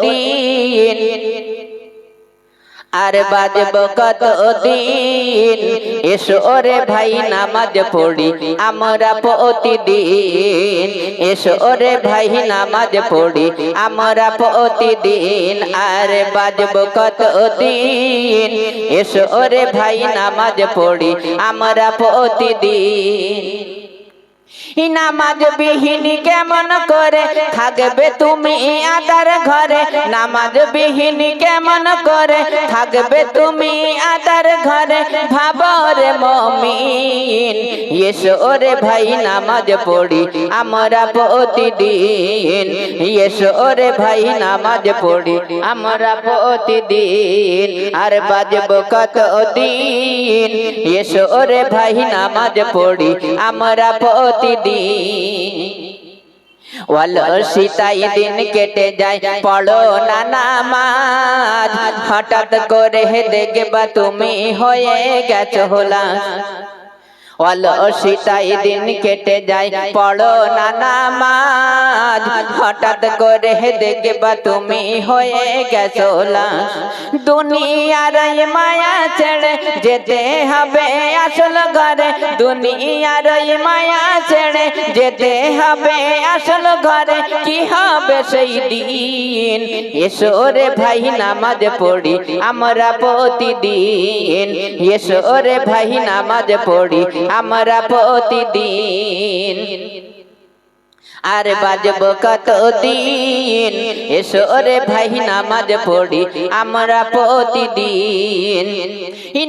দিন আর বাজব কত দিন এসো রে ভাই, নামাজ পড়ি। আমরা প্রতিদিন। এসো রে ভাই, নামাজ পড়ি। আমরা প্রতিদিন। আর বাজব কত দিন এসো রে ভাই, নামাজ পড়ি। আমরা প্রতিদিন। নামাজ বিহীনি কেমন করে থাকবে তুমি আদার ঘরে? নামাজ বিহীনি কেমন করে থাকবে তুমি আদার ঘরে? ভাবরে মমিন, এসো রে ভাই নামাজ পড়ি, আমরা প্রতিদিন। এসো রে ভাই নামাজ পড়ি, আমরা প্রতিদিন। আর বাজব কত দিন এসো রে ভাই নামাজ পড়ি, আমরা প্রতিদিন। অলসিতাই দিন কেটে যায়, পড়ো না নামাজ। হঠাৎ করে দেখবা তুমি হয়ে গেছো হলা অলসিতাই দিন কেটে যায় পড়ো না নামাজ হঠাৎ করে দেখবা তুমি হয়ে গেছো লাশ দুনিয়ার মায়া ছেড়ে যেতে হবে আসল ঘরে। দুনিয়ার মায়া ছেড়ে যেতে হবে আসল ঘরে। কি হবে সেই দিন? এসো রে ভাই নামাজ পড়ি। আমরা প্রতিদিন এসো রে ভাই নামাজ পড়ি। আমরা প্রতিদিন আর বাজব কত দিন এসো রে ভাই নামাজ পড়ি আমরা প্রতিদিন।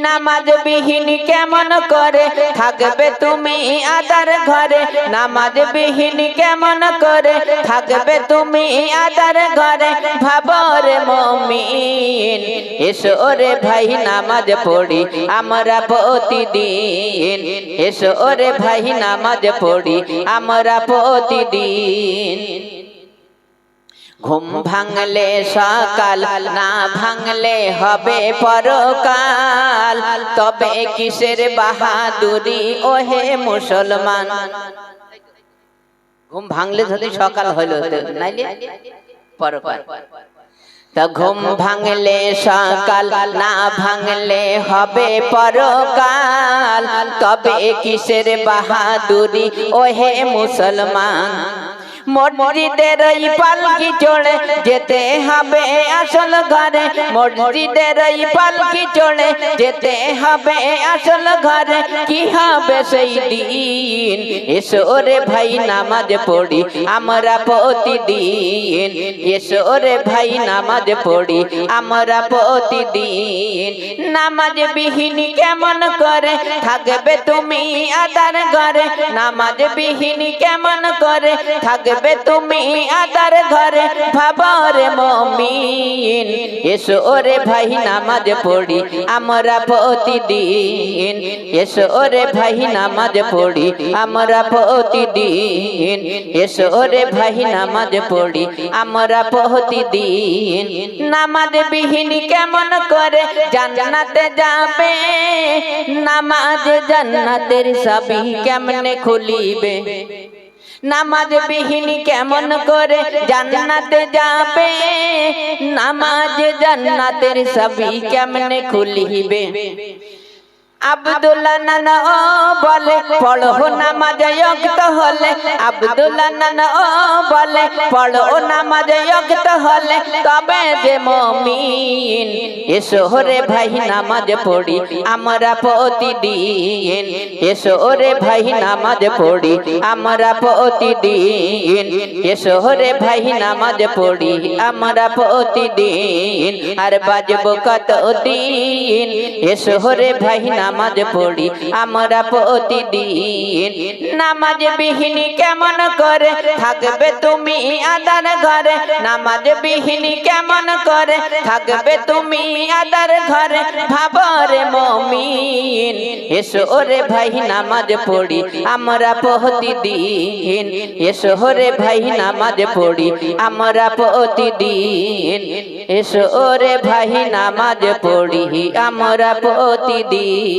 নামাজ বিহীন কেমন করে? থাকবে তুমি আদার ঘরে। নামাজ বিহীন কেমন করে? থাকবে তুমি আদার ঘরে। ভাবরে মমিন এসো রে ভাই নামাজ পড়ি আমরা প্রতিদিন। এসো রে ভাই নামাজ পড়ি আমরা প্রতিদিন। ঘুম ভাঙলে সকাল, না ভাঙলে হবে পরকাল। তবে কিসের বাহাদুরি, ওহে মুসলমান? ঘুম ভাঙলে যদি সকাল হইল পরকাল। তা ঘুম ভাঙলে সকাল, না ভাঙলে হবে পরকাল। তবে কিসের বাহাদুরি? ওহে মুসলমান, মসজিদের এই পালকি চড়ে যেতে হবে আসল ঘরে। মসজিদের এই পালকি চড়ে যেতে হবে আসল ঘরে। কি হবে সেই দিন? এসো রে ভাই, নামাজ পড়ি। আমরা প্রতিদিন। এসো রে ভাই, নামাজ পড়ি। আমরা প্রতিদিন। নামাজ বিহীন কেমন করে থাকবে তুমি আদার ঘরে? নামাজ বিহীন কেমন করে থাকবে তুমি আদার ঘরে? ভাবরে মমিন। এসো রে ভাই, নামাজ পড়ি। আমরা প্রতিদিন। এসো রে ভাই, নামাজ পড়ি। আমরা প্রতিদিন এসো রে ভাই, নামাজ পড়ি। আমরা প্রতিদিন নামাজ বিহীন কেমন করে জান্নাতে যাবে? নামাজ জান্নাতের সবই কেমনে খুলিবে? নামাজ বিহীন কেমন করে জান্নাতে যাবে? নামাজ জান্নাতের সবই কেমনে খুলিবে? আব্দুল্লাহ নানা ও বলে, পড়ো নামাজ যুক্ত হলে। আব্দুল্লাহ নানা ও বলে, পড়ো নামাজ যুক্ত হলে। তবে যে মমিন, এসো রে ভাই, নামাজ পড়ি। আমরা প্রতিদিন, এসো রে ভাই, নামাজ পড়ি। আমরা প্রতিদিন, এসো রে ভাই, নামাজ পড়ি। আমরা প্রতিদিন, আর বাজব কত দিন এসো ভাই নামাজ পড়ি। আমরা প্রতিদিন নামাজ বিহীন কেমন করে থাকবে তুমি আদার ঘরে? নামাজ বিহীন কেমন করে থাকবে তুমি আদার ঘরে? ভাবরে মমিন, এসো রে ভাই নামাজ পড়ি। আমরা প্রতিদিন এসো রে ভাই নামাজ পড়ি। আমরা প্রতিদিন এসো রে ভাই নামাজ পড়ি। আমরা প্রতিদিন